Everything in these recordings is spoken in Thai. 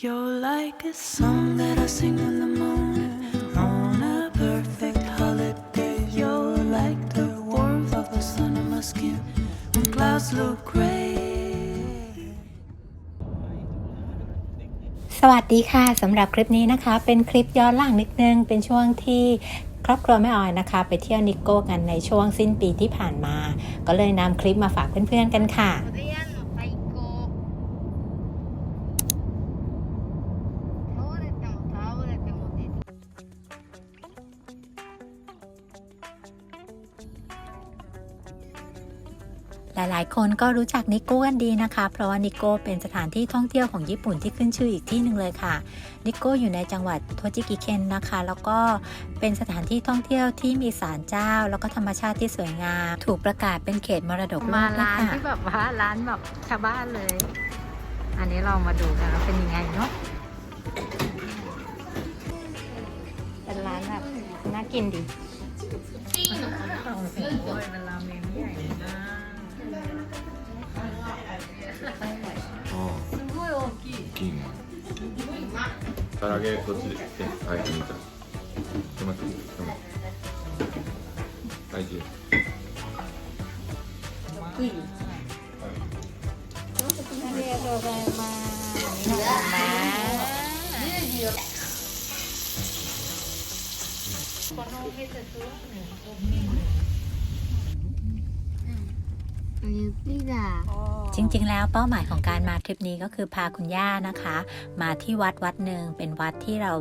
You're like a song that I sing in the morning on a perfect holiday. You're like the warmth of the sun on my skin when clouds look gray. สวัสดีค่ะสำหรับคลิปนี้นะคะ เป็นคลิปย้อนหลังนิดนึง เป็นช่วงที่ครอบครัวแม่ออยนะคะ ไปเที่ยวนิโก้กันในช่วงสิ้นปีที่ผ่านมา ก็เลยนำคลิปมาฝากเพื่อนๆกันค่ะ คนก็รู้จักนิโก้กันดีนะคะ เพราะว่านิโก้เป็นสถานที่ท่องเที่ยวของญี่ปุ่นที่ขึ้นชื่ออีกที่หนึ่งเลยค่ะ นิโก้อยู่ในจังหวัดโทจิกิเคนนะคะ แล้วก็เป็นสถานที่ท่องเที่ยวที่มีศาลเจ้า แล้วก็ธรรมชาติที่สวยงาม ถูกประกาศเป็นเขตมรดกโลมากด้วยร้านค่ะที่แบบว่าร้านแบบชาวบ้านเลย อันนี้เรามาดูกันว่าเป็นยังไงเนาะเป็นร้านแบบน่ากินดีโอ้โหเป็นราเมง すごい大きい大きい唐揚げこっちでえはい見たまって止まっはいありがとうございます10時よす。雪だ。จริงๆ แล้วเป้าหมายของการมาทริปนี้ก็คือพาคุณย่านะคะ มาที่วัดวัดหนึ่งเป็นวัดที่เรา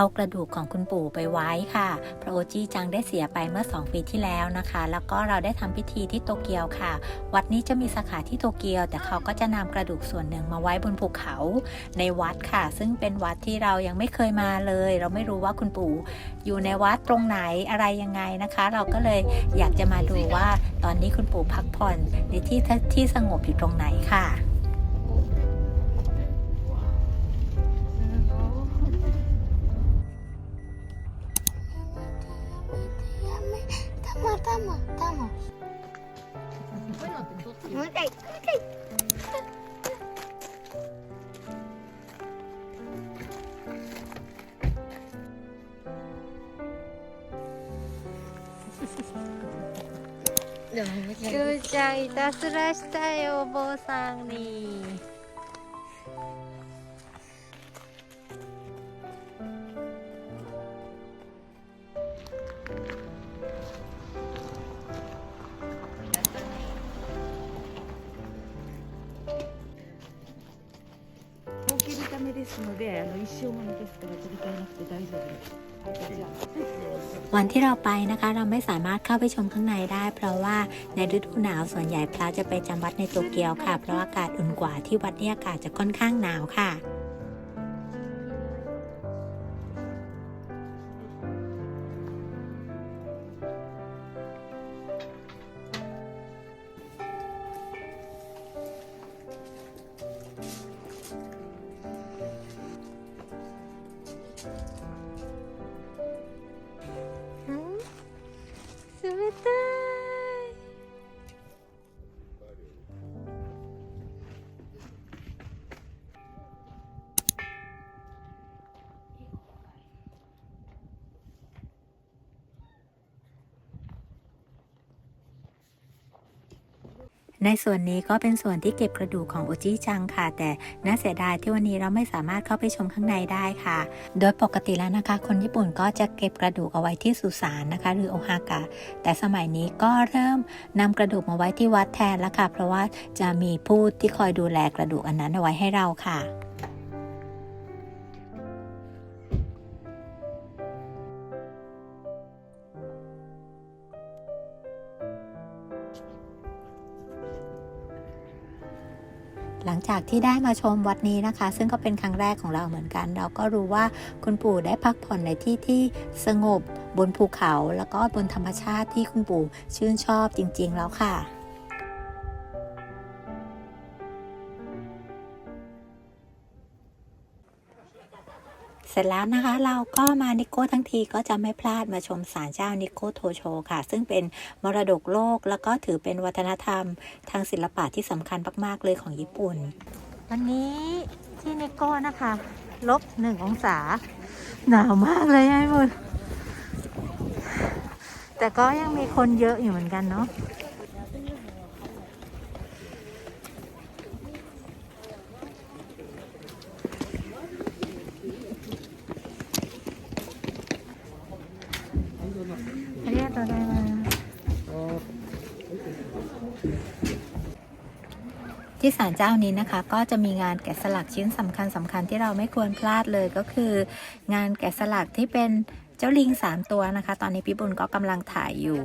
เอากระดูกของคุณปู่ไปไว้ค่ะ พระโอจีจังได้เสียไปเมื่อ 2 ปีที่แล้วนะคะ แล้วก็เราได้ทำพิธีที่โตเกียวค่ะ วัดนี้จะมีสาขาที่โตเกียว แต่เขาก็จะนำกระดูกส่วนหนึ่งมาไว้บนภูเขาในวัดค่ะ ซึ่งเป็นวัดที่เรายังไม่เคยมาเลย เราไม่รู้ว่าคุณปู่อยู่ในวัดตรงไหนอะไรยังไงนะคะ เราก็เลยอยากจะมาดูว่าตอนนี้คุณปู่พักผ่อนในที่ที่สงบอยู่ตรงไหนค่ะ マたマたマも う一回もう一回キューちゃんいたずらしたよお坊さんに。 เราไปนะคะ เราไม่สามารถเข้าไปชมข้างในได้ เพราะว่าในฤดูหนาวส่วนใหญ่พระจะไปจำวัดในโตเกียวค่ะ เพราะอากาศอุ่นกว่าที่วัดเนี่ยอากาศจะค่อนข้างหนาวค่ะ ในส่วนนี้ก็เป็นส่วนที่เก็บกระดูกของโอจิจังค่ะ แต่น่าเสียดายที่วันนี้เราไม่สามารถเข้าไปชมข้างในได้ค่ะ โดยปกติแล้วนะคะ คนญี่ปุ่นก็จะเก็บกระดูกเอาไว้ที่สุสานนะคะ หรือโอฮากะ แต่สมัยนี้ก็เริ่มนำกระดูกมาไว้ที่วัดแทนแล้วค่ะ เพราะว่าจะมีผู้ที่คอยดูแลกระดูกอันนั้นเอาไว้ให้เราค่ะ จากที่ได้มาชมวัดนี้นะคะ ซึ่งก็เป็นครั้งแรกของเราเหมือนกัน เราก็รู้ว่าคุณปู่ได้พักผ่อนในที่ที่สงบบนภูเขา แล้วก็บนธรรมชาติที่คุณปู่ชื่นชอบจริง ๆ แล้วค่ะ ร็จแล้วนะคะเราก็มานิโก้ทั้งทีก็จะไม่พลาดมาชมศาลเจ้านิโก้โทโชค่ะ ซึ่งเป็นมรดกโลกแล้วก็ถือเป็นวัฒนธรรม ทางศิลปะที่สำคัญมากๆเลยของญี่ปุ่น วันนี้ที่นิโก้นะคะลบหนึ่งองศา หนาวมากเลยไอ้บุญแต่ก็ยังมีคนเยอะอยู่เหมือนกันเนาะ็ได้มาที่ศาลเจ้านี้นะคะก็จะมีงานแกะสลักชิ้นสำคัญสำคัญที่เราไม่ควรพลาดเลยก็คือ งานแกะสลักที่เป็นเจ้าลิง 3 ตัวนะคะ ตอนนี้พี่บุญก็กำลังถ่ายอยู่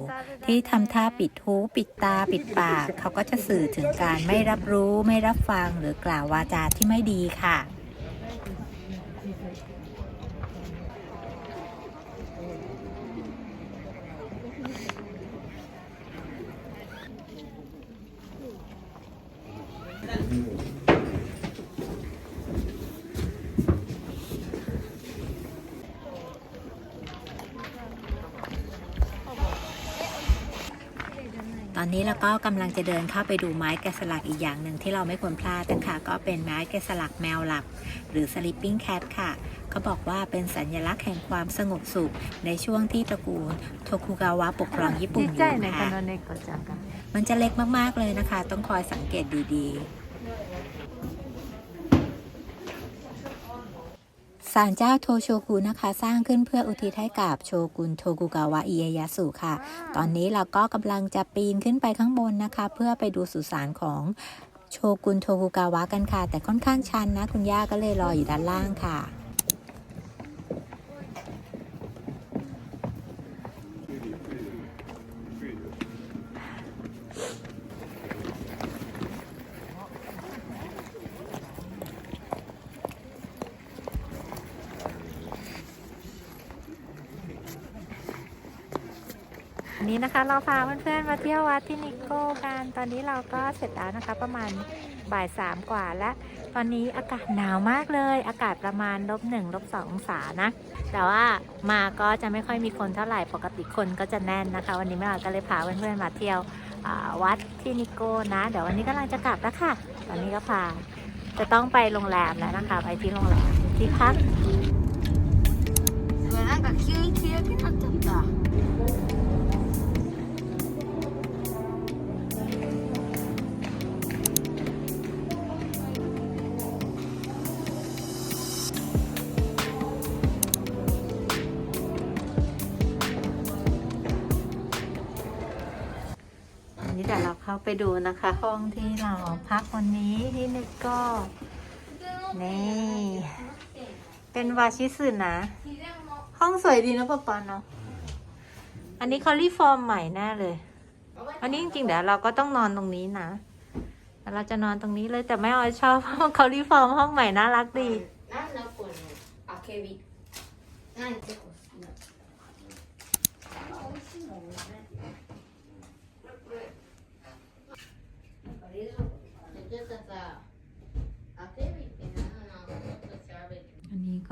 ที่ทำท่าปิดหูปิดตาปิดปาก เขาก็จะสื่อถึงการไม่รับรู้ไม่รับฟังหรือกล่าววาจาที่ไม่ดีค่ะ นี้เราก็กำลังจะเดินเข้าไปดูไม้แกะสลักอีกอย่างหนึ่งที่เราไม่ควรพลาดนะคะก็เป็นไม้แกะสลักแมวหลับ หรือ sleeping cat ค่ะเขาบอกว่าเป็นสัญลักษณ์แห่งความสงบสุข ในช่วงที่ตระกูลโทคุกาวะปกครองญี่ปุ่นอยู่ค่ะมันจะเล็กมากๆเลยนะคะ ต้องคอยสังเกตดีๆ ศาลเจ้าโทโชกุนะคะ สร้างขึ้นเพื่ออุทิศให้กับโชกุนโทกุกาวะอิเอยาสุค่ะ ตอนนี้เราก็กำลังจะปีนขึ้นไปข้างบนนะคะ เพื่อไปดูสุสานของโชกุนโทกุกาวะกันค่ะ แต่ค่อนข้างชันนะ คุณย่าก็เลยรออยู่ด้านล่างค่ะ นนี้นะคะ เราพาเพื่อนๆมาเที่ยววัดที่นิโก้กัน ตอนนี้เราก็เสร็จแล้วนะคะ ประมาณบ่ายสามกว่าแล้วตอนนี้อากาศหนาวมากเลย อากาศประมาณลบหนึ่งลบสององศานะ แต่ว่ามาก็จะไม่ค่อยมีคนเท่าไหร่ ปกติคนก็จะแน่นนะคะ วันนี้แม่เราก็เลยพาเพื่อนๆมาเที่ยววัดที่นิโก้นะ เดี๋ยววันนี้กำลังจะกลับแล้วค่ะ ตอนนี้ก็พาจะต้องไปโรงแรมแล้วนะคะ ไปที่โรงแรมที่พักาไปดูนะคะ ห้องที่เราพักวันนี้ที่นี่ก็นี่เป็นวาชิสึนะ ห้องสวยดีนะป้าปอนเนาะอันนี้เขารีฟอร์มใหม่แน่เลยอันนี้จริงๆเดี๋ยวเราก็ต้องนอนตรงนี้นะเราจะนอนตรงนี้เลยแต่แม่อ้อยชอบเขารีฟอร์มห้องใหม่น่ารักดีนั่นนะคุณอเควินั่น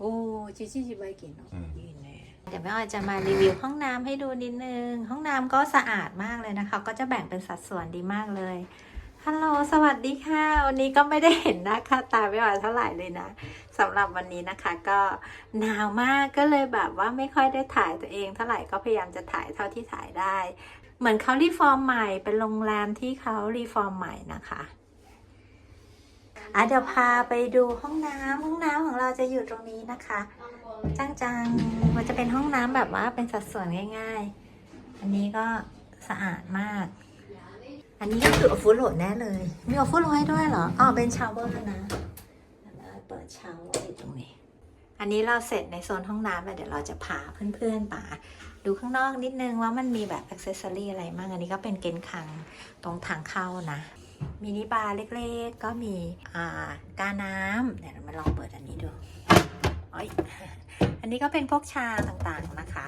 โอ้จิจิจิไปกินเนาะอืม ดีแน่เดี๋ยวแม่ออยจะมารีวิวห้องน้ำให้ดูนิดนึง ห้องน้ำก็สะอาดมากเลยนะคะ ก็จะแบ่งเป็นสัดส่วนดีมากเลย ฮัลโหล สวัสดีค่ะ วันนี้ก็ไม่ได้เห็นหน้าค่าตาไม่ออยเท่าไหร่เลยนะสำหรับวันนี้นะคะก็หนาวมากก็เลยแบบว่าไม่ค่อยได้ถ่ายตัวเองเท่าไหร่ก็พยายามจะถ่ายเท่าที่ถ่ายได้ เหมือนเขารีฟอร์มใหม่เป็นโรงแรมที่เขารีฟอร์มใหม่นะคะ อะเดี๋ยวพาไปดูห้องน้ำห้องน้ำของเราจะอยู่ตรงนี้นะคะจังจังๆมันจะเป็นห้องน้ำแบบว่าเป็นสัดส่วนง่าย ๆ อันนี้ก็สะอาดมาก อันนี้ก็คือออฟฟูโหลดแน่เลย มีออฟฟูโหลดให้ด้วยเหรออ๋อเป็นชาวเวอร์นะแล้วเปิดชาวเวอร์อยู่ตรงนี้ อันนี้เราเสร็จในโซนห้องน้ำแล้วเดี๋ยวเราจะพาเพื่อนๆมาดูข้างนอกนิดนึงว่ามันมีแบบอ c เซสซอรี่อะไรบ้างอันนี้ก็เป็นเกณฑ์คังตรงทางเข้านะ มินิบาร์เล็กๆ ก็มีอ่ากาน้ำเดี๋ยวเรามาลองเปิดอันนี้ดูอยอันนี้ก็เป็นพวกชาต่างๆนะคะ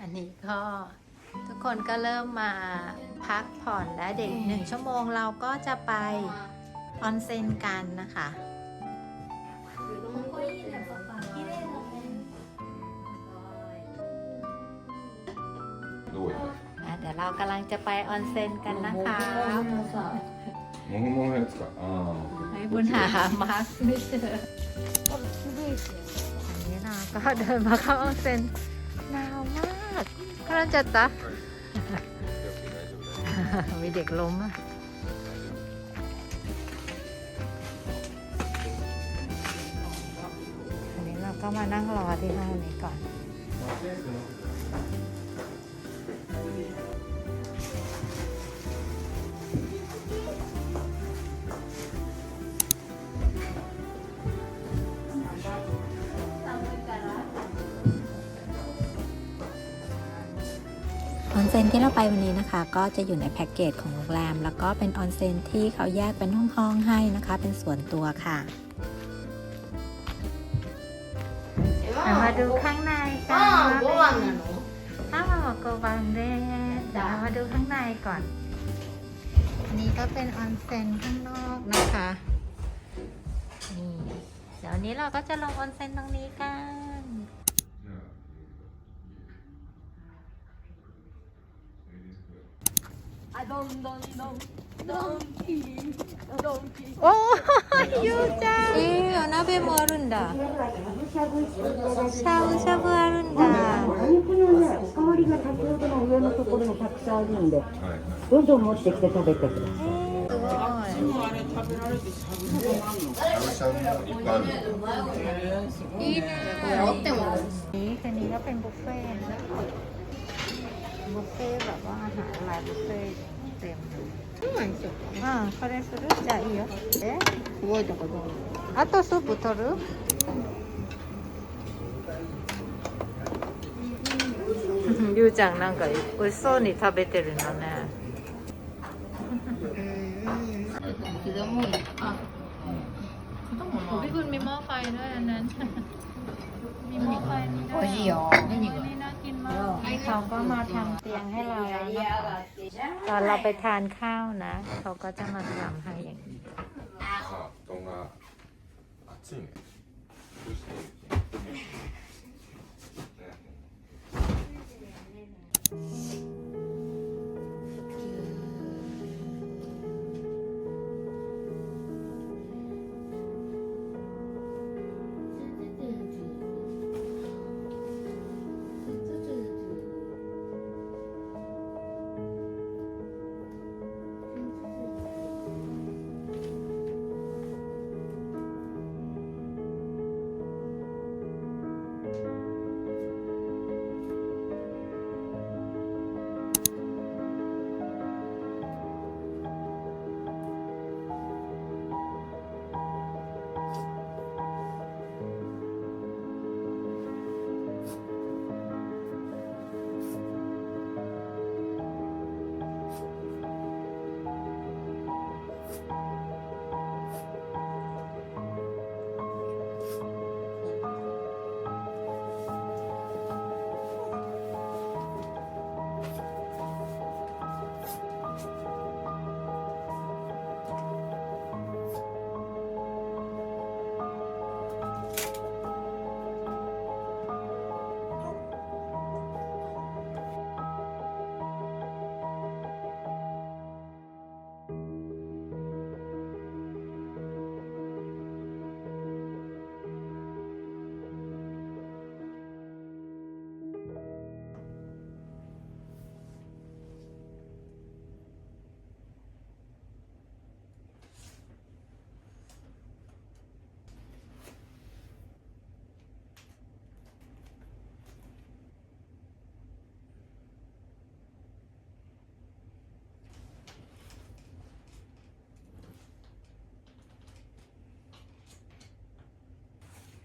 อันนี้ก็ทุกคนก็เริ่มมาพักผ่อนและเด็กหนึ่งชั่วโมงเราก็จะไปออนเซ็นกันนะคะเดี๋ยวเรากำลังจะไปออนเซ็นกันนะคะ もぐもぐのやつかあ ให้บุญหามาร์คไม่เจออันนี้เราก็เดินมาเข้าออนเซ็นหนาวมากก็เราจะตะ あ มีเด็กล้มอ่ะ อันนี้เราก็มานั่งรอที่ห้องนี้ก่อน อ นที่เราไปวันนี้นะคะ ก็จะอยู่ในแพ็กเกจของโรงแรม แล้วก็เป็นออนเซนที่เขาแยกเป็นห้องๆให้นะคะ เป็นส่วนตัวค่ะมาดูข้างในกันว่าเป็นถ้ามาบอกโกบังเดเอมาดูข้างในก่อนนี่ก็เป็นออนเซนข้างนอกนะคะนี่เดี๋ยวนี้เราก็จะลงออนเซนตรงนี้กัน あどんどんどんおーゆうちゃんえー、お鍋もあるんだしゃぶしゃぶあるんだお肉のねりが先ほどの上のところにたくさんあるんでどんどん持ってきて食べてください、すごい。いい。ね。いいね。持っても。いい。カ。 บุฟเฟ่ต์แบบว่าอาหารหลายบุฟเฟ่ต์เต็มเลยอ่าこれするじゃあいいよえすごいとこどうあとスープ取るゆうちゃんなんか美味しそうに食べてるのねいつでもいいあ พี่คุณมีหม้อไฟด้วยอันนั้น มีหม้อไฟนี่ด้วย 美味しいよ何 อั เขาก็มาทำเตียงให้เราแล้วตอนเราไปทานข้าวนะ เขาก็จะมาทำให้อย่างนี้,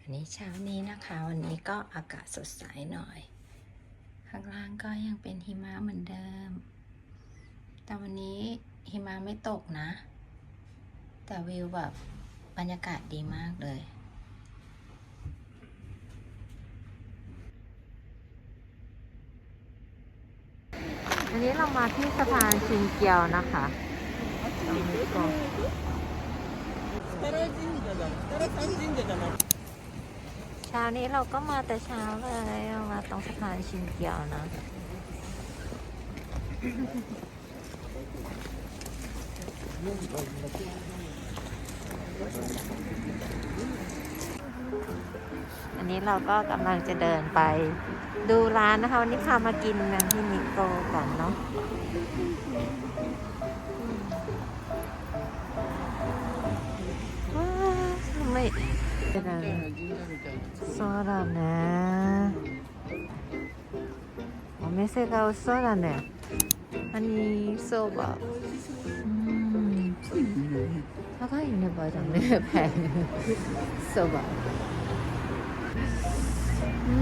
นนี้เช้านี้นะคะ วันนี้ก็อากาศสดใสหน่อย ข้างล่างก็ยังเป็นหิมะเหมือนเดิม แต่วันนี้หิมะไม่ตกนะ แต่วิวแบบบรรยากาศดีมากเลยอันนี้เรามาที่สะพานชินเกียวนะคะตรงนี้ก่อน เช้านี้เราก็มาแต่เช้าเลยเรามาตรงสะพานชินเกียวนะ อันนี้เราก็กำลังจะเดินไปดูร้านนะคะ วันนี้พามากินกันที่นิโกกันเนาะ きだよねそうだね。お店が美味しそうだね。何そばうん。高いね。ばだねばそばうん。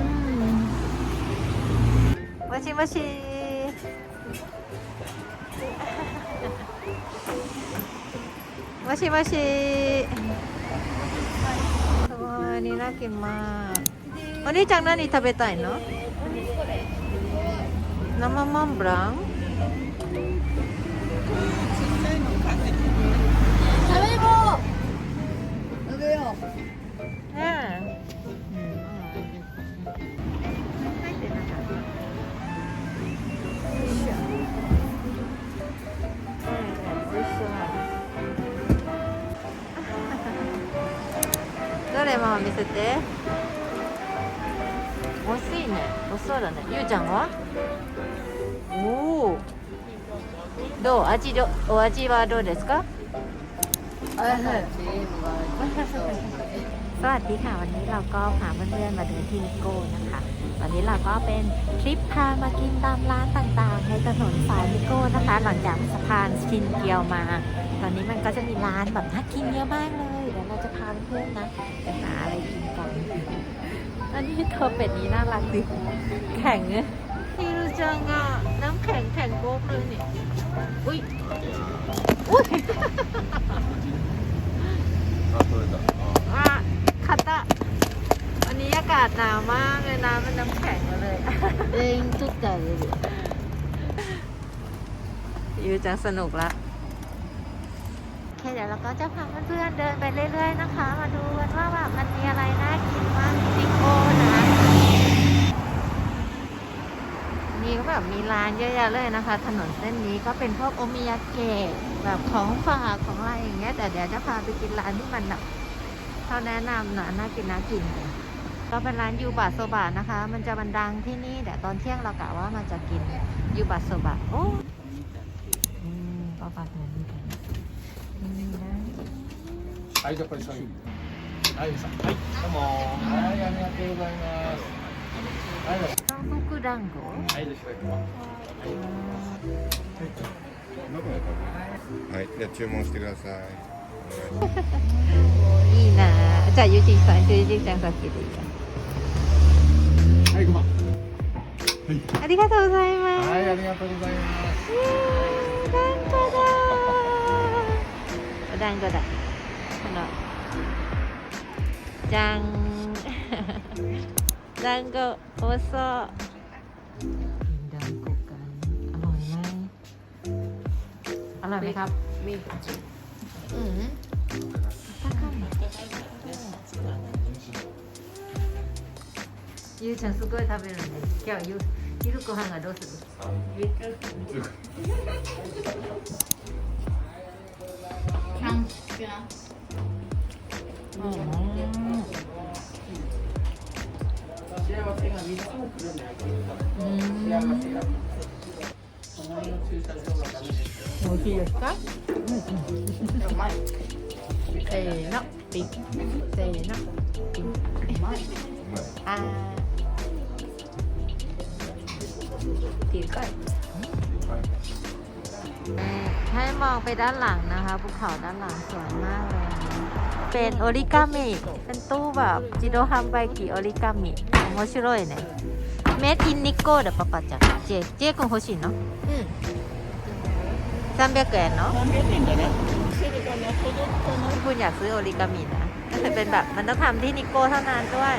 もしもし。もしもし。 すごい、になきまお兄ちゃん何食べたいの生モンブラン食べよう。 どれも見せて美味しいね美味しそうだねゆうちゃんはおおどう味どお味はどうですかสวัสดีค่ะ วันนี้เราก็พาเพื่อนๆมาเดินที่นิโก้นะคะ วันนี้เราก็เป็นทริปพามากินตามร้านต่างๆ ในถนนสายนิโก้นะคะ หลังจากสะพานชินเกียวมา ตอนนี้มันก็จะมีร้านแบบน่ากินเยอะมากเลย เดี๋ยวเรา จะพาเพื่อนนะไปหาอะไรกินกันอันนี้เธอเป็ดนี้น่ารักดิแข็งเงี้ยรุจังอะน้ำแข็งแข็งโบกเลยเนี่ยอุ้ยอุ้ยว่าคัตตะวันนี้อากาศหนาวมากเลยน้ำมันน้ำแข็งมาเลยเองทุกใจเลยยูจังสนุกละ เคเดี๋ยวเราก็จะพาเพื่อนๆเดินไปเรื่อยๆนะคะ มาดูกันว่าแบบมันมีอะไรน่ากินบ้างที่นิโก้นะนี่ก็แบบมีร้านเยอะแยะเลยนะคะ ถนนเส้นนี้ก็เป็นพวกโอมิยาเกะแบบของฝากของอะไรอย่างเงี้ยแต่เดี๋ยวจะพาไปกินร้านที่มันแบบเขาแนะนำนะน่ากินน่ากินก็เป็นร้านยูบะโซบะนะคะ มันจะมันดังที่นี่เดี๋ยวตอนเที่ยงเรากะว่ามันจะกินยูบะโซบะโอ้อืมก็ฝากเงินกันนี่ はいじゃあこれ商品はいさんはいどうもはい。ありがとうござい。ますはい。韓国団子はいでしょはい、じゃあ注文してください。いい。なじゃあゆじい。さんゆじい。ちゃんさっきでいい。はい。5番やありがとうござい。ますはい。ありがとうござい。ます団子だお団子だ じゃん団子美味しそう団子กันอร่อยไหมอร่อยไหมครับมีอืมゆうちゃんすごい食べるね今日ゆ昼ご飯がどうするキャンプ うん、しいですか、うん、せーのピンせーのピンあーっていうか？い ให้มองไปด้านหลังนะคะภูเขาด้านหลังสวยมากเลย เป็นโอริกามิ เป็นตู้แบบจิโดฮัมไบกิโอริกามิ面白いね。メイキンニッコーだパパちゃん。ジェイ、ジェイ君欲しいの？うん。300円の？300円だね。 พี่บุญอยากซื้อโอริกามินะเป็นแบบมันต้องทำที่นิโก้เท่านั้นด้วย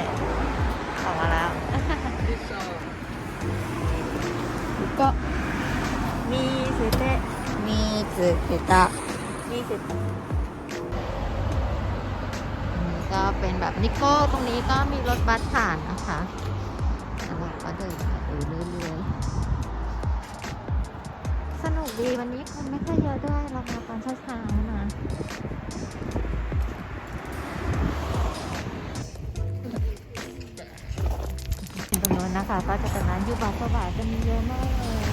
ออกมาแล้ว ก็ มีเซเตะ สิบพิต้ายี่สิบก็เป็นแบบนิโก้ตรงนี้ก็มีรถบัสผ่านนะคะเราก็เดินไปเรื่อยๆ สนุกดีวันนี้คนไม่ค่อยเยอะด้วยเรามาตอนเช้าๆนะตรงนู้นนะคะ ก็จะเป็นร้านยูบาสบาจะมีเยอะมากเลย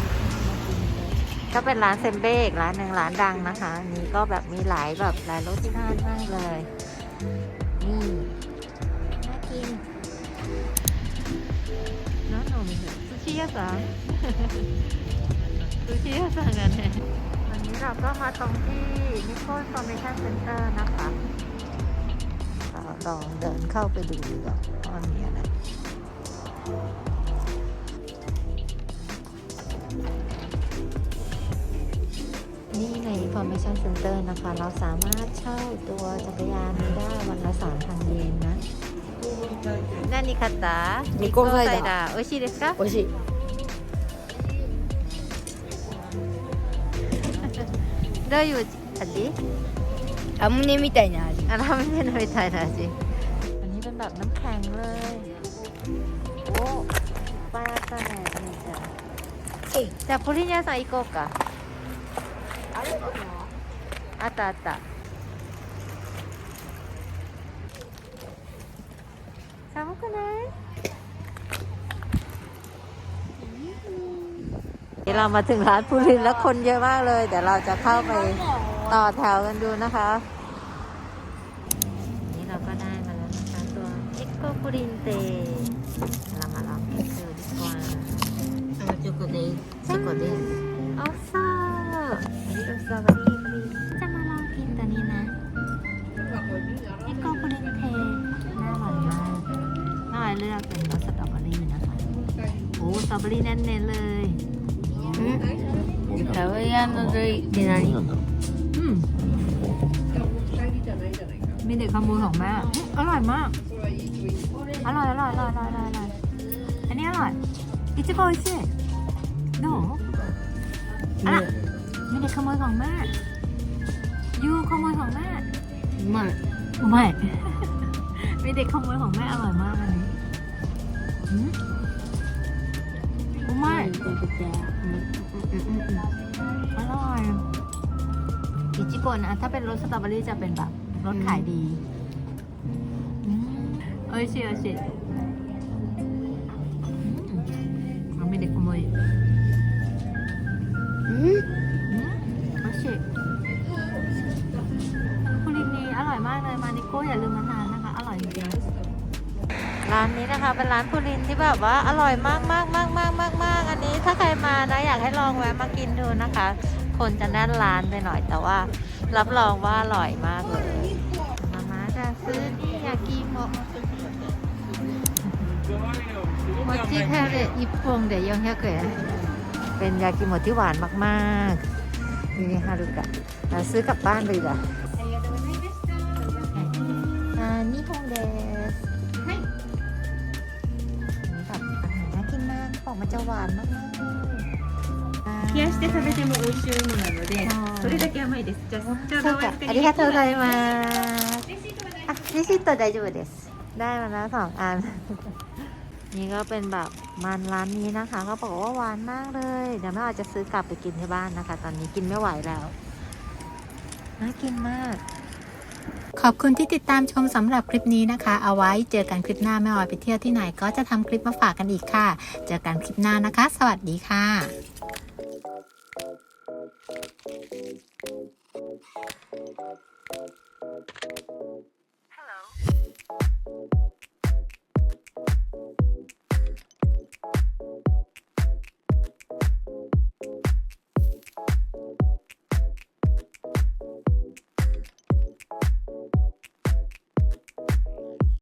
ก็เป็นร้านเซมเบ้อีกร้านหนึ่งร้านดังนะคะนี้ก็แบบมีหลายแบบหลายรสชาติมากเลยนี่น่ากินน้องหนุ่มซูชิยะสังซูชิยะสังกันเนี่ยวันนี้เราก็มาตรงที่นิโค n ฟอร์เมชั่นเซ็นเตอร์นะคะเราลองเดินเข้าไปดูดีกว่าว่ามีอะไร Information Center นะคะ เราสามารถเช่าตัวจักรยานได้วันละ3,000เยนนะนั่นนี่คัตตานิโก้ไซดาโอชิเดสก้าโอชิどういう味ラムネみたいな味あラムネみたいな味อันนี้เป็นแบบน้ำแข็งเลย โอ้ปลาตาแหน่จ้ะじゃあポリニャさん行こうかあったあった寒くないเรามาถึงร้านพูรินแล้วคนเยอะมากเลยเดี๋ยวเราจะเข้าไปต่อแถวกันดูนะคะ นี่เราก็ได้มาแล้วนะคะตัวเอ็กโกพูรินเตเรามาลองดูดีกว่า チョコでチョコで เอาซ่าอันนี้เป็นสตรอเบอ ヤのドリって何อืมมีเด็กขโมยของแม่อืมอร่อยมาก อร่อย อร่อย อร่อย อร่อย อร่อยอร่อย อันนี้อร่อยอิจิโกอิชิดูอ่ะมีเด็กขโมยของแม่ยูขโมยของแม่ うまいไม่ มีเด็กขโมยของแม่อร่อยมากอันนี้อืมโอ้ไม่ 食べてうんうんうんうん อร่อยอิจิโกะนะถ้าเป็นรสสตรอเบอรี่จะเป็นแบบรสขายดีอืมโอ้ยชิโอ้ยชิอืมมีเด็กขโมยうんอืมโอ้ยชิคุรินนี้อร่อยมากเลย มานิโก้อย่าลืมมาทานนะคะ อร่อยจริงๆ ร้านนี้นะคะเป็นร้านพูรินที่แบบว่าอร่อยมากมากมากมากมากมากอันนี้ถ้าใครมานะอยากให้ลองแวะมากินดูนะคะ คนจะแน่นร้านไปหน่อยแต่ว่ารับรองว่าอร่อยมากเลยมาม่าจะซื้อนี่ยากิโมะโมจิแทเรอิปปงเดยองแค่เกยเป็นยากิโมะที่หวานมากๆนี่ฮารุกะเราซื้อกลับบ้านไปดีกว่าอ่านี่ฮงเดส จะหวานมากๆ冷やして食べても美味しいものなのではい、それだけ甘いです。じゃあ、ちょうどそうかお預かりありがとうございますあレシート大丈夫ですได้มาแล้วสองอัน นี่ก็เป็นแบบมันร้านนี้นะคะ ก็บอกว่าหวานมากเลย เดี๋ยวแม่อาจจะซื้อกลับไปกินที่บ้านนะคะ ตอนนี้กินไม่ไหวแล้ว น่ากินมาก ขอบคุณที่ติดตามชมสำหรับคลิปนี้นะคะ เอาไว้เจอกันคลิปหน้าแม่ออยไปเที่ยวที่ไหนก็จะทำคลิปมาฝากกันอีกค่ะ เจอกันคลิปหน้านะคะ สวัสดีค่ะ